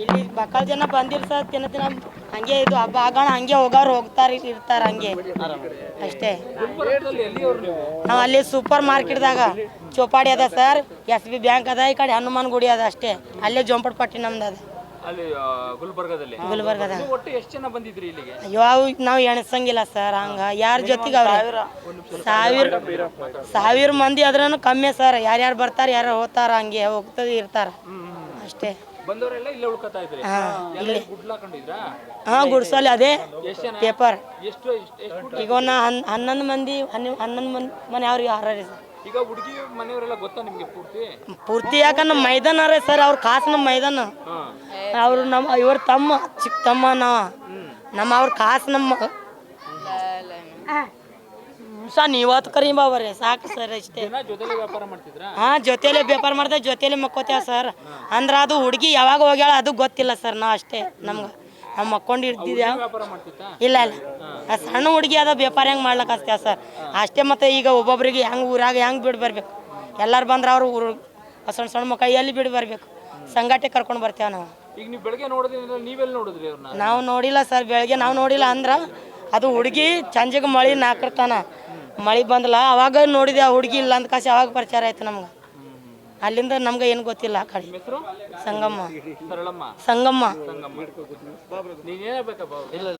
ಇಲ್ಲಿ ಬಕ್ಕಲ್ ಜನ ಬಂದಿರ್ ಸರ್ ತಿನ್ನ ತಿನ್ನ ಹಂಗೆ ಇದು ಹಬ್ಬ ಆಗೋಣ, ಹಂಗೆ ಹೋಗೋರು ಹೋಗ್ತಾರ ಇರ್ತಾರ ಹಂಗೆ. ಅಷ್ಟೇ. ನಾವು ಅಲ್ಲಿ ಸೂಪರ್ ಮಾರ್ಕೆಟ್ದಾಗ ಚೌಪಾಡಿ ಅದ ಸರ್ ಎಸ್ ಬಿ ಬ್ಯಾಂಕ್ ಅದ, ಈ ಕಡೆ ಹನುಮಾನ್ ಗುಡಿ ಅದ ಅಷ್ಟೇ. ಅಲ್ಲೇ ಜೋಂಪಟ್ಪಟ್ಟಿ ನಮ್ದು ಅದ. ಅಲ್ಲಿ ಗುಲ್ಬರ್ಗದಲ್ಲಿ? ಗುಲ್ಬರ್ಗದ. ನೀವು ಒಟ್ಟು ಎಷ್ಟು ಜನ ಬಂದಿದ್ರಿ ಇಲ್ಲಿಗೆ? ಯಾವ ನಾವು ಎಣಿಸಂಗಿಲ್ಲ ಸರ್ ಹಂಗ. ಯಾರ ಜೊತೆಗೆ ಅವ್ರ? ಸಾವಿರ. ಸಾವಿರ ಮಂದಿ ಅದ್ರೂ ಕಮ್ಮಿ ಸರ್. ಯಾರ್ಯಾರು ಬರ್ತಾರೆ ಯಾರು ಹೋಗ್ತಾರ ಹಂಗೆ ಹೋಗ್ತದೆ ಇರ್ತಾರ. ಅಷ್ಟೇ. ಬಂದವರೆಲ್ಲ ಇಲ್ಲೇ ಉಳ್ಕೊತಾ ಇದ್ರಿ? ಹಾ ಎಲ್ಲ ಗುಡ್ಲಾಕೊಂಡಿದ್ರಾ ಹಾಂ ಗುಡ್ಸಲ್ಲಿ ಅದೇ ಎಷ್ಟು ಜನ? ಪೇಪರ್. ಎಷ್ಟು ಎಷ್ಟು ಎಷ್ಟು ಈಗ ನಾ ಹನ್ ಹನ್ನೊಂದು ಮಂದಿ ಹನ್ನೆ ಹನ್ನೊಂದು ಮಂದಿ ಮನೆ ಅವ್ರಿಗೆ ಆರ್ರಿ ಸರ್ ಈಗ ಹುಡುಗಿ ಮನೆಯವರೆಲ್ಲ ಗೊತ್ತಾ ನಿಮ್ಗೆ ಪೂರ್ತಿ? ಪೂರ್ತಿ ಯಾಕಂದ್ರೆ ಮೈದಾನ ರೀ ಸರ್ ಅವ್ರ ಕಾಸ್ ನಮ್ಮ ಮೈದಾನ. ಹಾ. ಅವ್ರು ನಮ್ಮ ಇವ್ರ ತಮ್ಮ ಚಿಕ್ಕ ತಮ್ಮ ನಾವ ನಮ್ಮ ಅವ್ರ ಕಾಸು ನಮ್ಮ. ಸ ನೀವತ್ತು ಕರಿ ಬಾಬರಿ ಸಾಕು ಸರ್ ಅಷ್ಟೇ. ಹಾ ಜೊತೆಲಿ ವ್ಯಾಪಾರ ಮಾಡ್ತಿದ್ರಾ? ಹಾಂ ಜೊತೆಲೆ ವ್ಯಾಪಾರ ಮಾಡ್ದೆ ಜೊತೆಲೆ ಮಕ್ಕೋತೇವ ಸರ್. ಅಂದ್ರೆ ಅದು ಹುಡುಗಿ ಯಾವಾಗ ಹೋಗ್ಯಾಳ ಅದು ಗೊತ್ತಿಲ್ಲ ಸರ್ ನಾವು ಅಷ್ಟೇ ನಮ್ಗೆ. ನಾವು ಮಕ್ಕೊಂಡು ಇರ್ತಿದ್ಯಾ ಇಲ್ಲ ಇಲ್ಲ. ಆ ಸಣ್ಣ ಹುಡುಗಿ ಅದ ವ್ಯಾಪಾರ ಹೆಂಗೆ ಮಾಡ್ಲಕ್ ಅಷ್ಟೇ ಸರ್? ಅಷ್ಟೇ ಮತ್ತೆ ಈಗ ಒಬ್ಬೊಬ್ರಿಗೆ ಹೆಂಗೆ ಊರಾಗ ಹೆಂಗೆ ಬಿಡ್ ಬರ್ಬೇಕು? ಎಲ್ಲರೂ ಬಂದ್ರೆ ಅವ್ರು ಊರು ಸಣ್ಣ ಸಣ್ಣ ಮಕ್ಕಳು ಎಲ್ಲಿ ಬಿಡ್ ಬರಬೇಕು? ಸಂಘಟೆ ಕರ್ಕೊಂಡು ಬರ್ತೇವೆ ನಾವು. ಈಗ ನೀವು ಬೆಳಗ್ಗೆ ನೋಡಿದ್ರೆ ನೀವೆಲ್ಲಿ ನೋಡಿದ್ರಿ ಅವ್ರನ್ನ? ನಾವು ನೋಡಿಲ್ಲ ಸರ್ ಬೆಳಗ್ಗೆ ನಾವು ನೋಡಿಲ್ಲ ಅಂದ್ರೆ ಅದು ಹುಡುಗಿ ಸಂಜೆಗೆ ಮಳೆ ನಾಕರ್ತಾನ. ಮಳೆ ಬಂದಲ್ಲ ಅವಾಗ ನೋಡಿದೆ ಆ ಹುಡುಗಿ ಇಲ್ಲ ಅಂತ ಕಾಸಿ ಅವಾಗ ಪ್ರಚಾರ ಆಯ್ತು ನಮ್ಗೆ. ಅಲ್ಲಿಂದ ನಮ್ಗೆ ಏನು ಗೊತ್ತಿಲ್ಲ ಆ ಕಡೆ. ಹೆಸರು? ಸಂಗಮ್ಮ. ಸರಳಮ್ಮ. ಸಂಗಮ್ಮ. ಸಂಗಮ್ಮ. ಇಲ್ಲ